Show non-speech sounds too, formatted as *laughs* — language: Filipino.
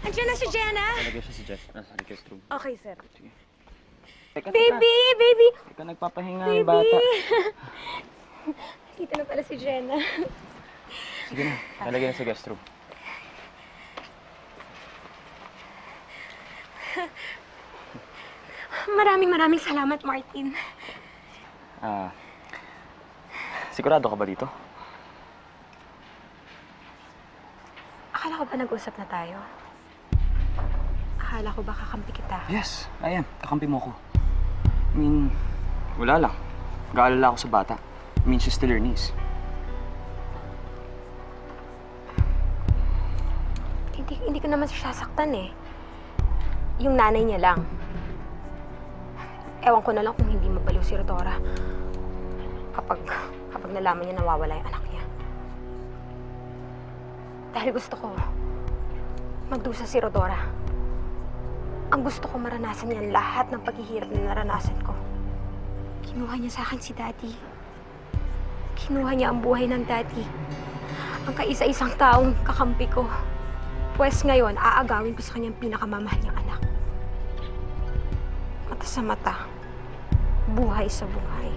Andiyan na si Jenna. Talagay siya si Jess. Nasa request room. Okay, sir. Teka, Baby! Baby! teka. Teka, nagpapahinga yung bata. *laughs* Dito na pala si Jenna. Sige na, talagay na sa guest room. Maraming maraming salamat, Martin. Ah, sigurado ka ba dito? Akala ko ba nag-usap na tayo? Akala ko ba kakampi kita? Yes, ayan. Kakampi mo ko. I mean, wala lang. Gaalala ako sa bata. I mean, she's still your niece. Hindi, hindi ko naman siya sasaktan eh. Yung nanay niya lang. Ewan ko na lang kung hindi mabaliw si Rodora. Kapag, kapag nalaman niya nawawala yung anak niya. Dahil gusto ko magdusa si Rodora. Ang gusto ko maranasan niya lahat ng paghihirap na naranasan ko. Kinuha niya sa akin si Daddy. Kinuha niya ang buhay ng Daddy. Ang kaisa-isang taong kakampi ko. Pwes ngayon, aagawin ko sa kanyang pinakamamahal niyang anak. Mata sa mata. Buhay sa buhay.